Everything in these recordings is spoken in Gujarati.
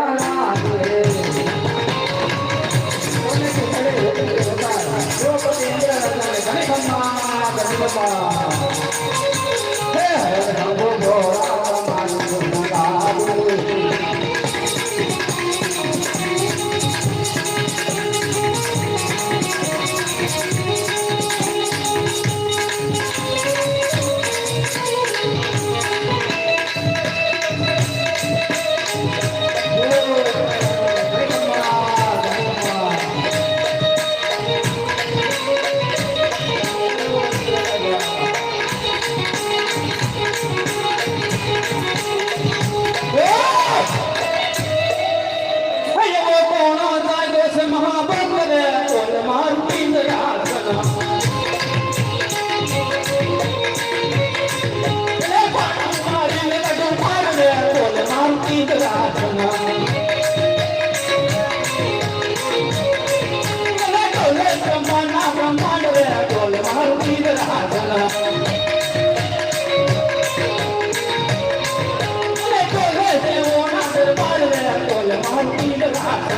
I'm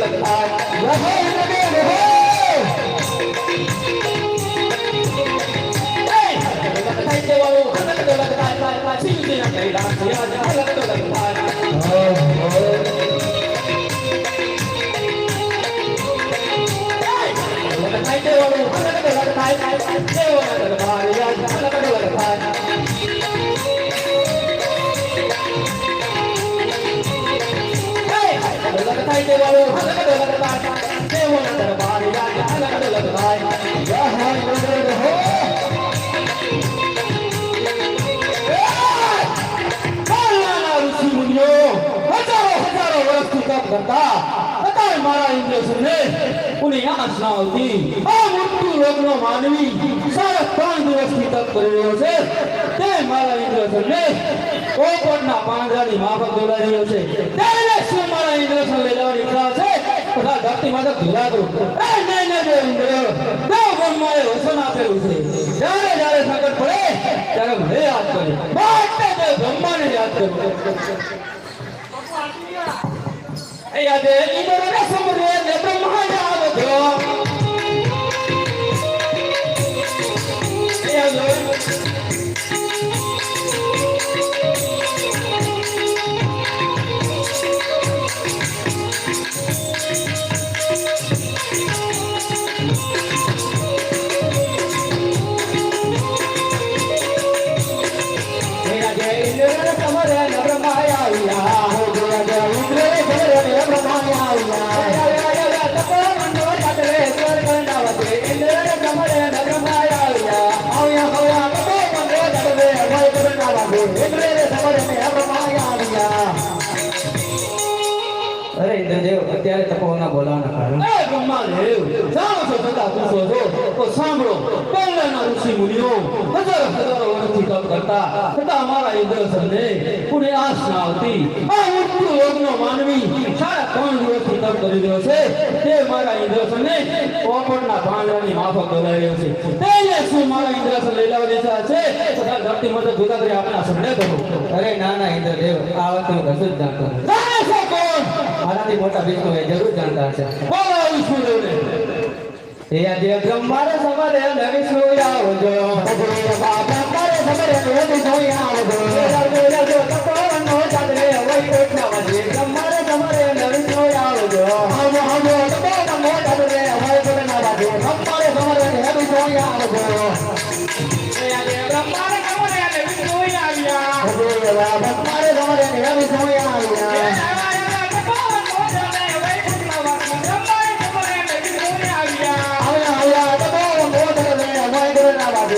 ¡Vamos! મારા ઇન્દ્રસને યાદ ના આવતી આ મૃત્યુ લોકનો માનવી સાડા ત્રણ દિવસથી તપ કરી રહ્યો છે. તે મારા ઇન્દ્રસને પોપટના પાંજરાની માફક દોડાઈ રહ્યો છે. તેને શું મારા ઇન્દ્રસન લઈ જવાની ઈચ્છા છે? તથા ધરતી માતા ધીરા કરો. એ નહીં નહીં દેવ ઇન્દ્ર દેવ બ્રહ્માએ વચન આપેલું છે. જ્યારે જ્યારે સંકટ પડે, ત્યારે મને યાદ કરે. માટે દેવ બ્રહ્માને યાદ કરું. યાદે ઇન્દ્રને સમરે Yeah. અત્યારે તપોવનના બોલાવાના કારણ. એ બ્રહ્માદેવ જાણો છો બધા પૂછો છો તો સાંભળો પહેલાના ઋષિ મુનિઓ હજારો હજારો વર્ષથી તપ કરતા છતાં અમારા ઇન્દ્રસને પુણે આશ ના આવતી આ મૃત્યુ યોગનો માનવી સાડા ત્રણ દિવસથી તપ કરી રહ્યો છે. તે મારા ઇન્દ્રસને પોપટના પાંજરાની માફક રહ્યો છે. તેને શું મારા ઇન્દ્રસન લઈ લાવવાની ઈચ્છા છે? છતાં ધરતી માતા જુદા કરી આપણા સમને કરો અરે ના ના ઇન્દ્રદેવ આ વાત હું કશું જ કોણ મારાથી મોટા વિષ્ણુ એ જરૂર જાણતા છે. બોલો વિષ્ણુદેવને હે દેવ બ્રહ્મારે સમરે ને વિષ્ણુ આવજો બાબા મારે સમરે વિષ્ણુ આવજો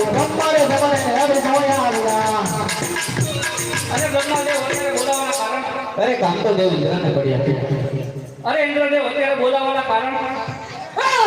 બ્રહ્માને જમાને બોલાવવાના કારણ અરે, કામ તો દેવ ઇન્દ્રને પડ્યા અરે, ઇન્દ્રદેવ અત્યારે બોલાવવાના કારણ પણ?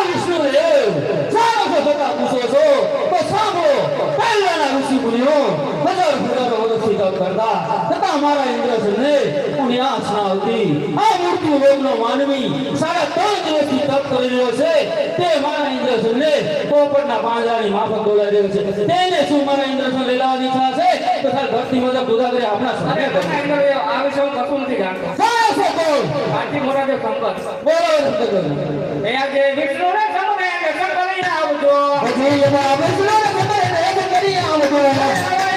આ વિષ્ણુદેવ જાણો છો છતાં પૂછો છો તો સાંભળો પહેલાના ઋષિ મુનિઓ હજાર હજારો વર્ષથી તપ કરતા છતાં મારા ઇન્દ્રસનને પુણ્ય આંચ ના આવતી આ મૃત્યુ લોકનો માનવી સાડા ત્રણ દિવસથી તપ કરી રહ્યો છે તે મારા ઇન્દ્રસનને પોપટના પાંજરાની માફક બોલાવી રહ્યો છે તેને શું મારા ઇન્દ્રસન લઈ લાવવાની ઈચ્છા છે તો સાહેબ ભક્તિ મુજબ દુધાગરે આપણા અરે સામે બ્રહ્મા ઇન્દ્રદેવ હું કશું નથી જાણતો સારા છો કોણ આથી મોરાદેવ સંકટ બોલો એ આજે વિષ્ણુને સમરે દર્શન કરીને આવજો. એક કરી આવજો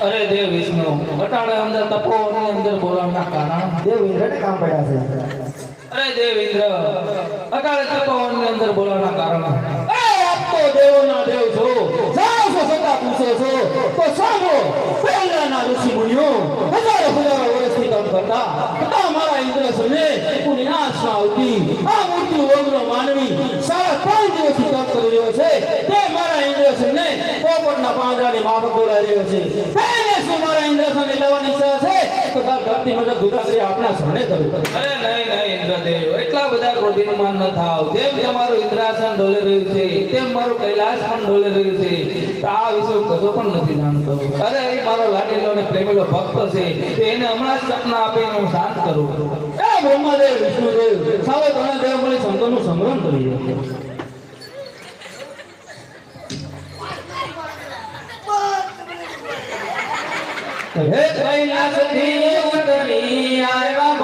અરે દેવ વિષ્ણુ ઘટાડે અંદર તપોવનની અંદર બોલાવવાના કારણ દેવ ઇન્દ્રને કામ પડ્યા છે. અરે દેવ ઇન્દ્ર અકાળે તપોવનની અંદર બોલાવવાના કારણ દેવોના દેવ છો. જાણો છો પૂછો છો. તો સાંભળો, પહેલાના ઋષિ મુનિઓ હજારો હજારો વર્ષથી તપ કરતા. છતાં મારા ઇન્દ્રસને પુની નાશ આવતી આ મૂર્તિ રોગનો માનવી સાડા ત્રણ દિવસથી તપ કરી રહ્યો છે. તે મારા ઇન્દ્રસને પોપટના પાંજરાની માફક બોલાઈ રહ્યો છે. તેને શું મારા ઇન્દ્રસને લેવાની ઈચ્છા છે? તો તાર ધરતી મુજબ દુધાગરી આપણા સામે કર્યું અરે નહીં નહીં, ઇન્દ્રદેવ. એટલા બધા ક્રોધીનમાન ન થાવ. જેમ તમારું ઇન્દ્રાસન ડોલે રહ્યું છે, તેમ મારું કૈલાસ પણ ડોલે રહ્યું છે. આ વિશે કશો પણ નથી જાણતો. અરે, એ મારો લાડેલો અને પ્રેમેલો ભક્ત છે, તો એને હમણાં જ સપના આપીને હું શાંત કરું. એ બ્રહ્માદેવ, વિષ્ણુદેવ, સાવે તમે દેવ મળી સંતોનું સંગ્રહ કરી રહ્યો હે કૈલાસથી ઉતરી આવ્યા